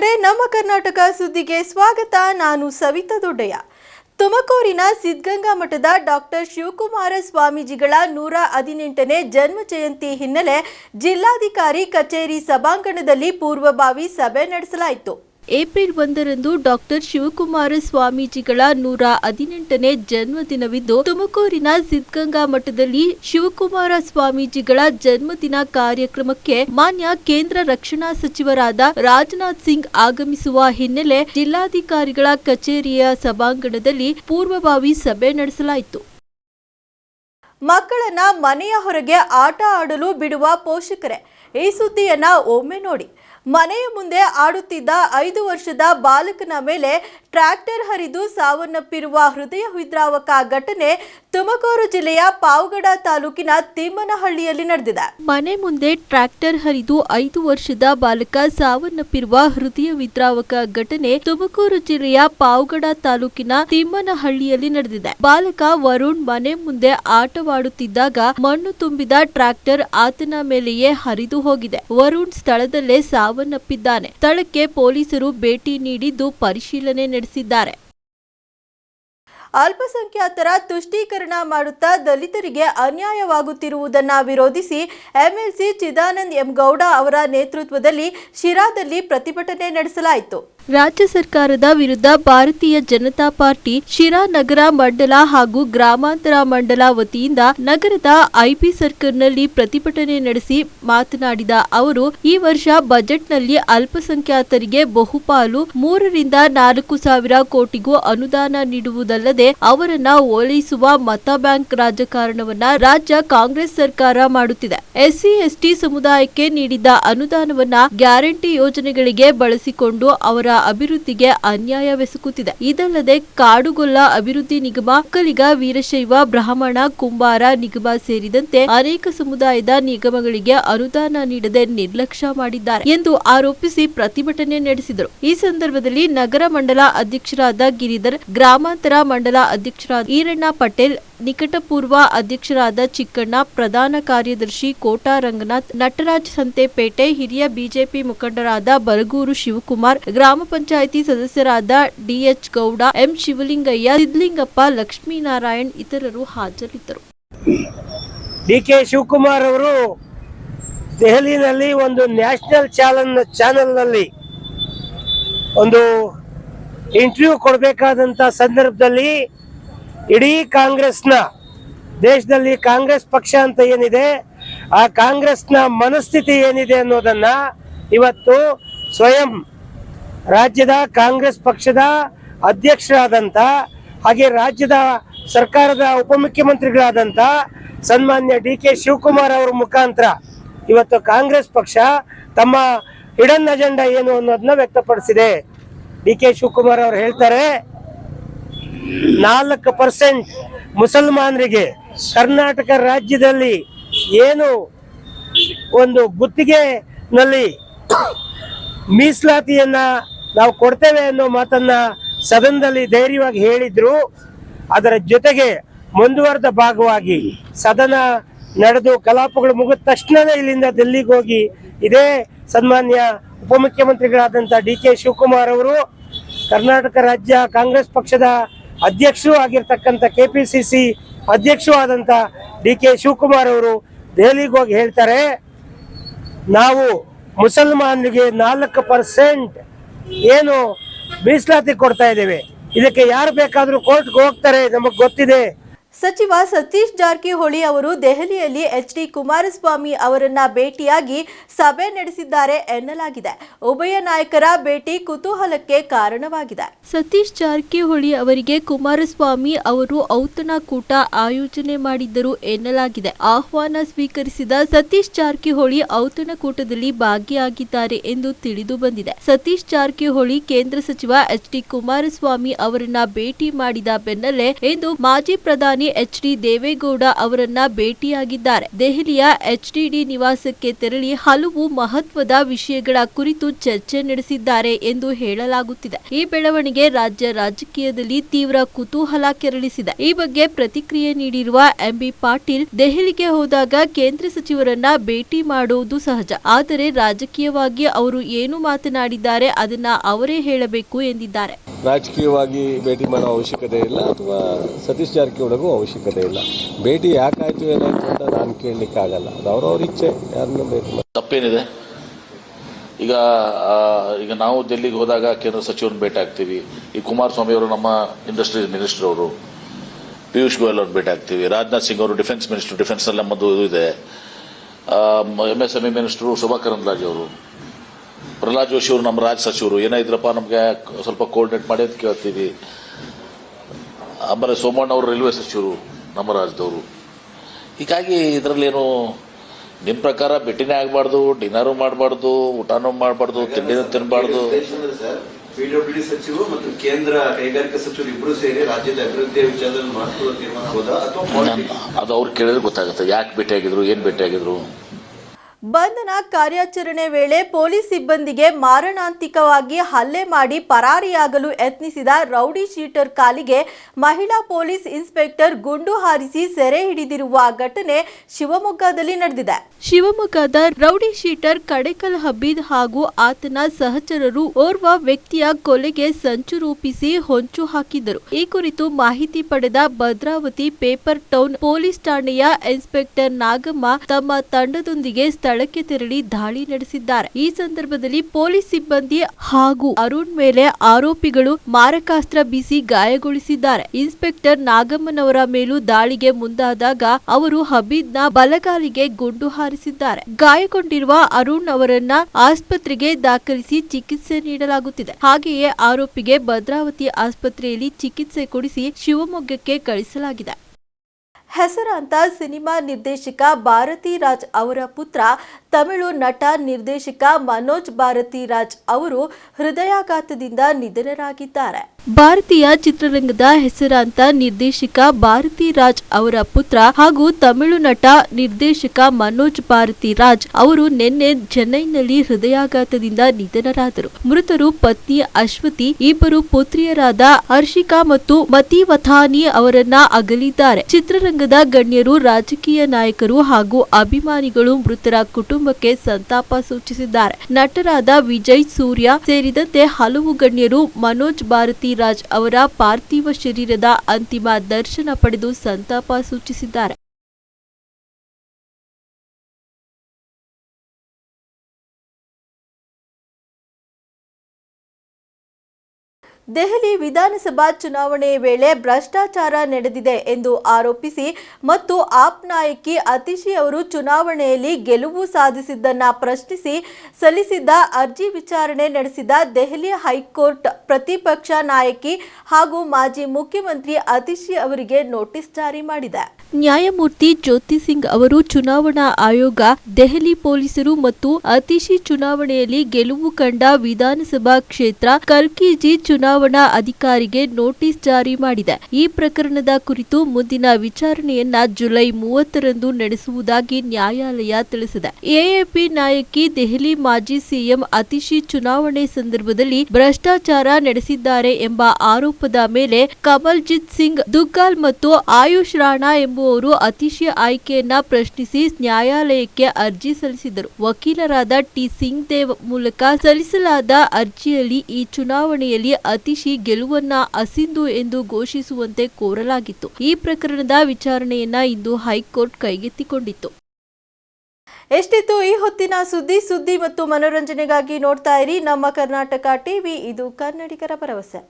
ವೀಕ್ಷಕರೇ, ನಮ್ಮ ಕರ್ನಾಟಕ ಸುದ್ದಿಗೆ ಸ್ವಾಗತ. ನಾನು ಸವಿತಾ ದೊಡ್ಡಯ್ಯ. ತುಮಕೂರಿನ ಸಿದ್ಧಗಂಗಾ ಮಠದ ಡಾಕ್ಟರ್ ಶಿವಕುಮಾರ ಸ್ವಾಮೀಜಿಗಳ ನೂರ ಹದಿನೆಂಟನೇ ಜನ್ಮ ಜಯಂತಿ ಹಿನ್ನೆಲೆ ಜಿಲ್ಲಾಧಿಕಾರಿ ಕಚೇರಿ ಸಭಾಂಗಣದಲ್ಲಿ ಪೂರ್ವಭಾವಿ ಸಭೆ ನಡೆಸಲಾಯಿತು. ಏಪ್ರಿಲ್ ಒಂದರಂದು ಡಾಕ್ಟರ್ ಶಿವಕುಮಾರ ಸ್ವಾಮೀಜಿಗಳ ನೂರ ಹದಿನೆಂಟನೇ ಜನ್ಮದಿನವಿದ್ದು, ತುಮಕೂರಿನ ಸಿದ್ಧಗಂಗಾ ಮಠದಲ್ಲಿ ಶಿವಕುಮಾರ ಸ್ವಾಮೀಜಿಗಳ ಜನ್ಮದಿನ ಕಾರ್ಯಕ್ರಮಕ್ಕೆ ಮಾನ್ಯ ಕೇಂದ್ರ ರಕ್ಷಣಾ ಸಚಿವರಾದ ರಾಜನಾಥ್ ಸಿಂಗ್ ಆಗಮಿಸುವ ಹಿನ್ನೆಲೆ ಜಿಲ್ಲಾಧಿಕಾರಿಗಳ ಕಚೇರಿಯ ಸಭಾಂಗಣದಲ್ಲಿ ಪೂರ್ವಭಾವಿ ಸಭೆ ನಡೆಸಲಾಯಿತು. ಮಕ್ಕಳನ್ನ ಮನೆಯ ಹೊರಗೆ ಆಟ ಆಡಲು ಬಿಡುವ ಪೋಷಕರೇ, ಈ ಸುದ್ದಿಯನ್ನ ಒಮ್ಮೆ ನೋಡಿ. ಮನೆಯ ಮುಂದೆ ಆಡುತ್ತಿದ್ದ ಐದು ವರ್ಷದ ಬಾಲಕನ ಮೇಲೆ ಟ್ರ್ಯಾಕ್ಟರ್ ಹರಿದು ಸಾವನ್ನಪ್ಪಿರುವ ಹೃದಯ ವಿದ್ರಾವಕ ಘಟನೆ ತುಮಕೂರು ಜಿಲ್ಲೆಯ ಪಾವಗಡ ತಾಲೂಕಿನ ತಿಮ್ಮನಹಳ್ಳಿಯಲ್ಲಿ ನಡೆದಿದೆ. ಮನೆ ಮುಂದೆ ಟ್ರ್ಯಾಕ್ಟರ್ ಹರಿದು ಐದು ವರ್ಷದ ಬಾಲಕ ಸಾವನ್ನಪ್ಪಿರುವ ಹೃದಯ ವಿದ್ರಾವಕ ಘಟನೆ ತುಮಕೂರು ಜಿಲ್ಲೆಯ ಪಾವಗಡ ತಾಲೂಕಿನ ತಿಮ್ಮನಹಳ್ಳಿಯಲ್ಲಿ ನಡೆದಿದೆ. ಬಾಲಕ ವರುಣ್ ಮನೆ ಮುಂದೆ ಆಟವಾಡುತ್ತಿದ್ದಾಗ ಮಣ್ಣು ತುಂಬಿದ ಟ್ರ್ಯಾಕ್ಟರ್ ಆತನ ಮೇಲೆಯೇ ಹರಿದು ಹೋಗಿದೆ. ವರುಣ್ ಸ್ಥಳದಲ್ಲೇ ಸಾವನ್ನಪ್ಪಿದ್ದಾನೆ. ಸ್ಥಳಕ್ಕೆ ಪೊಲೀಸರು ಭೇಟಿ ನೀಡಿದ್ದು ಪರಿಶೀಲನೆ ನಡೆಸಿದ್ದಾರೆ. ಅಲ್ಪಸಂಖ್ಯಾತರ ತುಷ್ಟೀಕರಣ ಮಾಡುತ್ತಾ ದಲಿತರಿಗೆ ಅನ್ಯಾಯವಾಗುತ್ತಿರುವುದನ್ನು ವಿರೋಧಿಸಿ ಎಂಎಲ್ಸಿ ಚಿದಾನಂದ್ ಎಂ ಗೌಡ ಅವರ ನೇತೃತ್ವದಲ್ಲಿ ಶಿರಾದಲ್ಲಿ ಪ್ರತಿಭಟನೆ ನಡೆಸಲಾಯಿತು. ರಾಜ್ಯ ಸರ್ಕಾರದ ವಿರುದ್ಧ ಭಾರತೀಯ ಜನತಾ ಪಾರ್ಟಿ ಶಿರಾ ನಗರ ಮಂಡಲ ಹಾಗೂ ಗ್ರಾಮಾಂತರ ಮಂಡಲ ವತಿಯಿಂದ ನಗರದ ಐಪಿ ಸರ್ಕಲ್ನಲ್ಲಿ ಪ್ರತಿಭಟನೆ ನಡೆಸಿ ಮಾತನಾಡಿದ ಅವರು, ಈ ವರ್ಷ ಬಜೆಟ್ನಲ್ಲಿ ಅಲ್ಪಸಂಖ್ಯಾತರಿಗೆ ಬಹುಪಾಲು ಮೂರರಿಂದ ನಾಲ್ಕು ಸಾವಿರ ಕೋಟಿಗೂ ಅನುದಾನ ನೀಡುವುದಲ್ಲದೆ ಅವರನ್ನ ಓಲೈಸುವ ಮತ ಬ್ಯಾಂಕ್ ರಾಜಕಾರಣವನ್ನ ರಾಜ್ಯ ಕಾಂಗ್ರೆಸ್ ಸರ್ಕಾರ ಮಾಡುತ್ತಿದೆ. ಎಸ್ಸಿ, ಎಸ್ಟಿ ಸಮುದಾಯಕ್ಕೆ ನೀಡಿದ್ದ ಅನುದಾನವನ್ನ ಗ್ಯಾರಂಟಿ ಯೋಜನೆಗಳಿಗೆ ಬಳಸಿಕೊಂಡು ಅವರ ಅಭಿವೃದ್ಧಿಗೆ ಅನ್ಯಾಯವೆಸಗುತ್ತಿದೆ. ಇದಲ್ಲದೆ ಕಾಡುಗೊಲ್ಲ ಅಭಿವೃದ್ಧಿ ನಿಗಮ ಕಲಿಗ ವೀರಶೈವ, ಬ್ರಾಹ್ಮಣ, ಕುಂಬಾರ ನಿಗಮ ಸೇರಿದಂತೆ ಅನೇಕ ಸಮುದಾಯದ ನಿಗಮಗಳಿಗೆ ಅನುದಾನ ನೀಡದೆ ನಿರ್ಲಕ್ಷ್ಯ ಮಾಡಿದ್ದಾರೆ ಎಂದು ಆರೋಪಿಸಿ ಪ್ರತಿಭಟನೆ ನಡೆಸಿದರು. ಈ ಸಂದರ್ಭದಲ್ಲಿ ನಗರ ಮಂಡಲ ಅಧ್ಯಕ್ಷರಾದ ಗಿರಿಧರ್, ಗ್ರಾಮಾಂತರ ಮಂಡಲ ಅಧ್ಯಕ್ಷರಾದ ಈರಣ್ಣ ಪಟೇಲ್ ನಿಕಟಪೂರ್ವ ಅಧ್ಯಕ್ಷರಾದ ಚಿಕ್ಕಣ್ಣ, ಪ್ರಧಾನ ಕಾರ್ಯದರ್ಶಿ ಕೋಟಾ ರಂಗನಾಥ್, ನಟರಾಜ್ ಸಂತೆಪೇಟೆ, ಹಿರಿಯ ಬಿಜೆಪಿ ಮುಖಂಡರಾದ ಬರಗೂರು ಶಿವಕುಮಾರ್, ಗ್ರಾಮ ಪಂಚಾಯಿತಿ ಸದಸ್ಯರಾದ ಡಿಎಚ್ ಗೌಡ, ಎಂ ಶಿವಲಿಂಗಯ್ಯ ಸಿದ್ಲಿಂಗಪ್ಪ ಲಕ್ಷ್ಮೀನಾರಾಯಣ್ ಇತರರು ಹಾಜರಿದ್ದರು. ಡಿ ಕೆ ಶಿವಕುಮಾರ್ ಅವರು ದೆಹಲಿನಲ್ಲಿ ಒಂದು ನ್ಯಾಷನಲ್ ಚಾನಲ್ ಚಾನೆಲ್ನಲ್ಲಿ ಒಂದು ಇಂಟರ್ವ್ಯೂ ಕೊಡಬೇಕಾದಂಥ ಸಂದರ್ಭದಲ್ಲಿ ಇಡೀ ಕಾಂಗ್ರೆಸ್ನ, ದೇಶದಲ್ಲಿ ಕಾಂಗ್ರೆಸ್ ಪಕ್ಷ ಅಂತ ಏನಿದೆ, ಆ ಕಾಂಗ್ರೆಸ್ನ ಮನಸ್ಥಿತಿ ಏನಿದೆ ಅನ್ನೋದನ್ನ ಇವತ್ತು ಸ್ವಯಂ ರಾಜ್ಯದ ಕಾಂಗ್ರೆಸ್ ಪಕ್ಷದ ಅಧ್ಯಕ್ಷರಾದಂಥ ಹಾಗೆ ರಾಜ್ಯದ ಸರ್ಕಾರದ ಉಪಮುಖ್ಯಮಂತ್ರಿಗಳಾದಂಥ ಸನ್ಮಾನ್ಯ ಡಿ ಕೆ ಶಿವಕುಮಾರ್ ಅವರ ಮುಖಾಂತರ ಇವತ್ತು ಕಾಂಗ್ರೆಸ್ ಪಕ್ಷ ತಮ್ಮ ಹಿಡನ್ ಅಜೆಂಡಾ ಏನು ಅನ್ನೋದನ್ನ ವ್ಯಕ್ತಪಡಿಸಿದೆ. ಡಿ ಕೆ ಶಿವಕುಮಾರ್ ಅವರು ಹೇಳ್ತಾರೆ ನಾಲ್ಕು ಪರ್ಸೆಂಟ್ ಮುಸಲ್ಮಾನರಿಗೆ ಕರ್ನಾಟಕ ರಾಜ್ಯದಲ್ಲಿ ಏನು ಒಂದು ಗುತ್ತಿಗೆನಲ್ಲಿ ಮೀಸಲಾತಿಯನ್ನ ನಾವು ಕೊಡ್ತೇವೆ ಅನ್ನೋ ಮಾತನ್ನ ಸದನದಲ್ಲಿ ಧೈರ್ಯವಾಗಿ ಹೇಳಿದ್ರು. ಅದರ ಜೊತೆಗೆ ಮುಂದುವರೆದ ಭಾಗವಾಗಿ ಸದನ ನಡೆದು ಕಲಾಪಗಳು ಮುಗಿದ ತಕ್ಷಣವೇ ಇಲ್ಲಿಂದ ದಿಲ್ಲಿಗೆ ಹೋಗಿ ಇದೇ ಸನ್ಮಾನ್ಯ ಉಪಮುಖ್ಯಮಂತ್ರಿಗಳಾದಂಥ ಡಿ ಕೆ ಶಿವಕುಮಾರ್ ಅವರು ಕರ್ನಾಟಕ ರಾಜ್ಯ ಕಾಂಗ್ರೆಸ್ ಪಕ್ಷದ ಅಧ್ಯಕ್ಷರು ಆಗಿರ್ತಕ್ಕಂಥ ಕೆ ಪಿ ಸಿ ಸಿ ಅಧ್ಯಕ್ಷರು ಆದಂಥ ಡಿ ಕೆ ಶಿವಕುಮಾರ್ ಅವರು ದೆಹಲಿಗೆ ಹೋಗಿ ಹೇಳ್ತಾರೆ, ನಾವು ಮುಸಲ್ಮಾನರಿಗೆ ನಾಲ್ಕು ಪರ್ಸೆಂಟ್ ಏನು ಮೀಸಲಾತಿ ಕೊಡ್ತಾ ಇದ್ದೇವೆ. ಇದಕ್ಕೆ ಯಾರು ಬೇಕಾದರೂ ಕೋರ್ಟ್ಗೆ ಹೋಗ್ತಾರೆ, ನಮಗೆ ಗೊತ್ತಿದೆ. ಸಚಿವ ಸತೀಶ್ ಜಾರಕಿಹೊಳಿ ಅವರು ದೆಹಲಿಯಲ್ಲಿ ಎಚ್ ಡಿ ಕುಮಾರಸ್ವಾಮಿ ಅವರನ್ನ ಭೇಟಿಯಾಗಿ ಸಭೆ ನಡೆಸಿದ್ದಾರೆ ಎನ್ನಲಾಗಿದೆ. ಉಭಯ ನಾಯಕರ ಭೇಟಿ ಕುತೂಹಲಕ್ಕೆ ಕಾರಣವಾಗಿದೆ. ಸತೀಶ್ ಜಾರಕಿಹೊಳಿ ಅವರಿಗೆ ಕುಮಾರಸ್ವಾಮಿ ಅವರು ಔತಣಕೂಟ ಆಯೋಜನೆ ಮಾಡಿದ್ದರು ಎನ್ನಲಾಗಿದೆ. ಆಹ್ವಾನ ಸ್ವೀಕರಿಸಿದ ಸತೀಶ್ ಜಾರಕಿಹೊಳಿ ಔತಣಕೂಟದಲ್ಲಿ ಭಾಗಿಯಾಗಿದ್ದಾರೆ ಎಂದು ತಿಳಿದು ಬಂದಿದೆ. ಸತೀಶ್ ಜಾರಕಿಹೊಳಿ ಕೇಂದ್ರ ಸಚಿವ ಎಚ್ ಡಿ ಕುಮಾರಸ್ವಾಮಿ ಅವರನ್ನ ಭೇಟಿ ಮಾಡಿದ ಬೆನ್ನಲ್ಲೇ ಇಂದು ಮಾಜಿ ಪ್ರಧಾನಿ ಪ್ರಧಾನಿ ಎಚ್ ಡಿ ದೇವೇಗೌಡ ಅವರನ್ನ ಭೇಟಿಯಾಗಿದ್ದಾರೆ. ದೆಹಲಿಯ ಎಚ್ಡಿಡಿ ನಿವಾಸಕ್ಕೆ ತೆರಳಿ ಹಲವು ಮಹತ್ವದ ವಿಷಯಗಳ ಕುರಿತು ಚರ್ಚೆ ನಡೆಸಿದ್ದಾರೆ ಎಂದು ಹೇಳಲಾಗುತ್ತಿದೆ. ಈ ಬೆಳವಣಿಗೆ ರಾಜ್ಯ ರಾಜಕೀಯದಲ್ಲಿ ತೀವ್ರ ಕುತೂಹಲ ಕೆರಳಿಸಿದೆ. ಈ ಬಗ್ಗೆ ಪ್ರತಿಕ್ರಿಯೆ ನೀಡಿರುವ ಎಂಬಿ ಪಾಟೀಲ್, ದೆಹಲಿಗೆ ಹೋದಾಗ ಕೇಂದ್ರ ಸಚಿವರನ್ನ ಭೇಟಿ ಮಾಡುವುದು ಸಹಜ. ಆದರೆ ರಾಜಕೀಯವಾಗಿ ಅವರು ಏನು ಮಾತನಾಡಿದ್ದಾರೆ ಅದನ್ನ ಅವರೇ ಹೇಳಬೇಕು ಎಂದಿದ್ದಾರೆ. ರಾಜಕೀಯವಾಗಿ ಭೇಟಿ ಮಾಡೋ ಅವಶ್ಯಕತೆ ಇಲ್ಲ ಅಥವಾ ಸತೀಶ್ ಜಾರಕಿಹೊಳಿಗೂ ಅವಶ್ಯಕತೆ ಇಲ್ಲ. ಭೇಟಿ ಯಾಕಾಯ್ತು ಏನಾಯ್ತು ಅಂತ ನಾನು ಕೇಳಲಿಕ್ಕಾಗಲ್ಲ ಅದು ಅವ್ರವ್ರ ಇಚ್ಛೆ, ಯಾರನ್ನು ಭೇಟಿ ತಪ್ಪೇನಿದೆ. ಈಗ ಈಗ ನಾವು ಡೆಲ್ಲಿಗೆ ಹೋದಾಗ ಕೇಂದ್ರ ಸಚಿವರನ್ನ ಭೇಟಿ ಆಗ್ತೀವಿ. ಈ ಕುಮಾರಸ್ವಾಮಿ ಅವರು ನಮ್ಮ ಇಂಡಸ್ಟ್ರಿ ಮಿನಿಸ್ಟರ್ ಅವರು, ಪಿಯೂಷ್ ಗೋಯಲ್ ಅವ್ರನ್ನ ಭೇಟಿ ಆಗ್ತೀವಿ. ರಾಜನಾಥ್ ಸಿಂಗ್ ಅವರು ಡಿಫೆನ್ಸ್ ಮಿನಿಸ್ಟರ್ ಡಿಫೆನ್ಸ್ ಎಲ್ಲ ನಮ್ಮದು ಇದು. ಇದೆ ಎಂಎಸ್ಎಂಇ ಎಸ್ ಎಂ ಇ ಅವರು ಪ್ರಹ್ಲಾದ್ ಜೋಶಿ ಅವರು ನಮ್ಮ ರಾಜ್ಯ ಸಚಿವರು. ಏನಾಯ್ತಪ್ಪ ನಮಗೆ ಸ್ವಲ್ಪ ಕೋಆರ್ಡಿನೇಟ್ ಮಾಡಿ ಅಂತ ಕೇಳ್ತೀವಿ. ಆಮೇಲೆ ಸೋಮಣ್ಣ ಅವರು ರೈಲ್ವೆ ಸಚಿವರು ನಮ್ಮ ರಾಜ್ಯದವರು ಹೀಗಾಗಿ ಇದರಲ್ಲೇನು ನಿಮ್ಮ ಪ್ರಕಾರ ಭೇಟಿನೇ ಆಗಬಾರ್ದು ಡಿನ್ನರು ಮಾಡಬಾರ್ದು ಊಟನೂ ಮಾಡಬಾರ್ದು ತಿಂಡಿನೂ ತಿನ್ನಬಾರ್ದು ಪಿಡಬ್ಲ್ಯೂಡಿ ಸಚಿವರು ಮತ್ತು ಕೇಂದ್ರ ಕೈಗಾರಿಕಾ ಸಚಿವರು ಇಬ್ಬರು ಸೇರಿ ರಾಜ್ಯದ ಅಭಿವೃದ್ಧಿಯ ವಿಚಾರದಲ್ಲಿ ಮಾಡ್ಕೊಳ್ಳೋ ತೀರ್ಮಾನ ಹೋದ ಅಥವಾ ಅದು ಅವ್ರು ಕೇಳಿದ್ರೆ ಗೊತ್ತಾಗುತ್ತೆ. ಯಾಕೆ ಭೇಟಿ ಆಗಿದ್ರು ಏನು ಭೇಟಿಯಾಗಿದ್ರು? ಬಂಧನ ಕಾರ್ಯಾಚರಣೆ ವೇಳೆ ಪೊಲೀಸ್ ಸಿಬ್ಬಂದಿಗೆ ಮಾರಣಾಂತಿಕವಾಗಿ ಹಲ್ಲೆ ಮಾಡಿ ಪರಾರಿಯಾಗಲು ಯತ್ನಿಸಿದ ರೌಡಿ ಶೀಟರ್ ಕಾಲಿಗೆ ಮಹಿಳಾ ಪೊಲೀಸ್ ಇನ್ಸ್ಪೆಕ್ಟರ್ ಗುಂಡು ಹಾರಿಸಿ ಸೆರೆ ಹಿಡಿದಿರುವ ಘಟನೆ ಶಿವಮೊಗ್ಗದಲ್ಲಿ ನಡೆದಿದೆ. ಶಿವಮೊಗ್ಗದ ರೌಡಿ ಶೀಟರ್ ಕಡೆಕಲ್ ಹಬೀದ್ ಹಾಗೂ ಆತನ ಸಹಚರರು ಓರ್ವ ವ್ಯಕ್ತಿಯ ಕೊಲೆಗೆ ಸಂಚು ರೂಪಿಸಿ ಹೊಂಚು ಹಾಕಿದ್ದರು ಈ ಕುರಿತು ಮಾಹಿತಿ ಪಡೆದ ಭದ್ರಾವತಿ ಪೇಪರ್ ಟೌನ್ ಪೊಲೀಸ್ ಠಾಣೆಯ ಇನ್ಸ್ಪೆಕ್ಟರ್ ನಾಗಮ್ಮ ತಮ್ಮ ತಂಡದೊಂದಿಗೆ ಸ್ಥಳಕ್ಕೆ ತೆರಳಿ ದಾಳಿ ನಡೆಸಿದ್ದಾರೆ. ಈ ಸಂದರ್ಭದಲ್ಲಿ ಪೊಲೀಸ್ ಸಿಬ್ಬಂದಿ ಹಾಗೂ ಅರುಣ್ ಮೇಲೆ ಆರೋಪಿಗಳು ಮಾರಕಾಸ್ತ್ರ ಬೀಸಿ ಗಾಯಗೊಳಿಸಿದ್ದಾರೆ. ಇನ್ಸ್ಪೆಕ್ಟರ್ ನಾಗಮ್ಮನವರ ಮೇಲೂ ದಾಳಿಗೆ ಮುಂದಾದಾಗ ಅವರು ಹಬೀದ್ನ ಬಲಗಾಲಿಗೆ ಗುಂಡು ಹಾರಿಸಿದ್ದಾರೆ. ಗಾಯಗೊಂಡಿರುವ ಅರುಣ್ ಅವರನ್ನ ಆಸ್ಪತ್ರೆಗೆ ದಾಖಲಿಸಿ ಚಿಕಿತ್ಸೆ ನೀಡಲಾಗುತ್ತಿದೆ. ಹಾಗೆಯೇ ಆರೋಪಿಗೆ ಭದ್ರಾವತಿ ಆಸ್ಪತ್ರೆಯಲ್ಲಿ ಚಿಕಿತ್ಸೆ ಕೊಡಿಸಿ ಶಿವಮೊಗ್ಗಕ್ಕೆ ಕಳಿಸಲಾಗಿದೆ. ಹೆಸರಾಂತ ಸಿನಿಮಾ ನಿರ್ದೇಶಕ ಭಾರತಿ ರಾಜ್ ಅವರ ಪುತ್ರ, ತಮಿಳು ನಟ ನಿರ್ದೇಶಕ ಮನೋಜ್ ಭಾರತಿ ರಾಜ್ ಅವರು ಹೃದಯಾಘಾತದಿಂದ ನಿಧನರಾಗಿದ್ದಾರೆ. ಭಾರತೀಯ ಚಿತ್ರರಂಗದ ಹೆಸರಾಂತ ನಿರ್ದೇಶಕ ಭಾರತಿ ರಾಜ್ ಅವರ ಪುತ್ರ ಹಾಗೂ ತಮಿಳು ನಟ ನಿರ್ದೇಶಕ ಮನೋಜ್ ಭಾರತಿ ರಾಜ್ ಅವರು ನಿನ್ನೆ ಚೆನ್ನೈನಲ್ಲಿ ಹೃದಯಾಘಾತದಿಂದ ನಿಧನರಾದರು. ಮೃತರು ಪತ್ನಿ ಅಶ್ವತಿ, ಇಬ್ಬರು ಪುತ್ರಿಯರಾದ ಹರ್ಷಿಕಾ ಮತ್ತು ಮತಿವಥಾನಿ ಅವರನ್ನ ಅಗಲಿದ್ದಾರೆ. ಚಿತ್ರರಂಗದ ಗಣ್ಯರು, ರಾಜಕೀಯ ನಾಯಕರು ಹಾಗೂ ಅಭಿಮಾನಿಗಳು ಮೃತರ ಕುಟುಂಬಕ್ಕೆ ಸಂತಾಪ ಸೂಚಿಸಿದ್ದಾರೆ. ನಟರಾದ ವಿಜಯ್ ಸೂರ್ಯ ಸೇರಿದಂತೆ ಹಲವು ಗಣ್ಯರು ಮನೋಜ್ ಭಾರತಿ ರಾಜ್ ಅವರ ಪಾರ್ಥಿವ ಶರೀರದ ಅಂತಿಮ ದರ್ಶನ ಪಡೆದು ಸಂತಾಪ ಸೂಚಿಸಿದ್ದಾರೆ. ದೆಹಲಿ ವಿಧಾನಸಭಾ ಚುನಾವಣೆ ವೇಳೆ ಭ್ರಷ್ಟಾಚಾರ ನಡೆದಿದೆ ಎಂದು ಆರೋಪಿಸಿ ಮತ್ತು ಆಪ್ ನಾಯಕಿ ಅತಿಶಿ ಅವರು ಚುನಾವಣೆಯಲ್ಲಿ ಗೆಲುವು ಸಾಧಿಸಿದ್ದನ್ನು ಪ್ರಶ್ನಿಸಿ ಸಲ್ಲಿಸಿದ್ದ ಅರ್ಜಿ ವಿಚಾರಣೆ ನಡೆಸಿದ ದೆಹಲಿ ಹೈಕೋರ್ಟ್ ಪ್ರತಿಪಕ್ಷ ನಾಯಕಿ ಹಾಗೂ ಮಾಜಿ ಮುಖ್ಯಮಂತ್ರಿ ಅತಿಶಿ ಅವರಿಗೆ ನೋಟಿಸ್ ಜಾರಿ ಮಾಡಿದೆ. ನ್ಯಾಯಮೂರ್ತಿ ಜ್ಯೋತಿ ಸಿಂಗ್ ಅವರು ಚುನಾವಣಾ ಆಯೋಗ, ದೆಹಲಿ ಪೊಲೀಸರು ಮತ್ತು ಅತಿಶಿ ಚುನಾವಣೆಯಲ್ಲಿ ಗೆಲುವು ಕಂಡ ವಿಧಾನಸಭಾ ಕ್ಷೇತ್ರ ಕರ್ಕಿಜಿ ಚುನಾವಣಾ ಅಧಿಕಾರಿಗೆ ನೋಟಿಸ್ ಜಾರಿ ಮಾಡಿದೆ. ಈ ಪ್ರಕರಣದ ಕುರಿತು ಮುಂದಿನ ವಿಚಾರಣೆಯನ್ನ ಜುಲೈ ಮೂವತ್ತರಂದು ನಡೆಸುವುದಾಗಿ ನ್ಯಾಯಾಲಯ ತಿಳಿಸಿದೆ. ಎಎಪಿ ನಾಯಕಿ ದೆಹಲಿ ಮಾಜಿ ಸಿಎಂ ಅತಿಶಿ ಚುನಾವಣೆ ಸಂದರ್ಭದಲ್ಲಿ ಭ್ರಷ್ಟಾಚಾರ ನಡೆಸಿದ್ದಾರೆ ಎಂಬ ಆರೋಪದ ಮೇಲೆ ಕಮಲ್ಜಿತ್ ಸಿಂಗ್, ದುಗ್ಗಾಲ್ ಮತ್ತು ಆಯುಷ್ ರಾಣಾ ಎಂಬುವರು ಅತಿಶಯ ಆಯ್ಕೆಯನ್ನ ಪ್ರಶ್ನಿಸಿ ನ್ಯಾಯಾಲಯಕ್ಕೆ ಅರ್ಜಿ ಸಲ್ಲಿಸಿದರು ವಕೀಲರಾದ ಟಿ ಸಿಂಗ್ ದೇವ್ ಮೂಲಕ ಸಲ್ಲಿಸಲಾದ ಅರ್ಜಿಯಲ್ಲಿ ಈ ಚುನಾವಣೆಯಲ್ಲಿ ಅತಿಶಿ ಗೆಲುವನ್ನ ಅಸಿಂಧು ಎಂದು ಘೋಷಿಸುವಂತೆ ಕೋರಲಾಗಿತ್ತು. ಈ ಪ್ರಕರಣದ ವಿಚಾರಣೆಯನ್ನ ಇಂದು ಹೈಕೋರ್ಟ್ ಕೈಗೆತ್ತಿಕೊಂಡಿತ್ತು. ಎಷ್ಟಿತ್ತು ಈ ಹೊತ್ತಿನ ಸುದ್ದಿ? ಸುದ್ದಿ ಮತ್ತು ಮನೋರಂಜನೆಗಾಗಿ ನೋಡ್ತಾ ಇರಿ ನಮ್ಮ ಕರ್ನಾಟಕ ಟಿವಿ. ಇದು ಕನ್ನಡಿಗರ ಭರವಸೆ.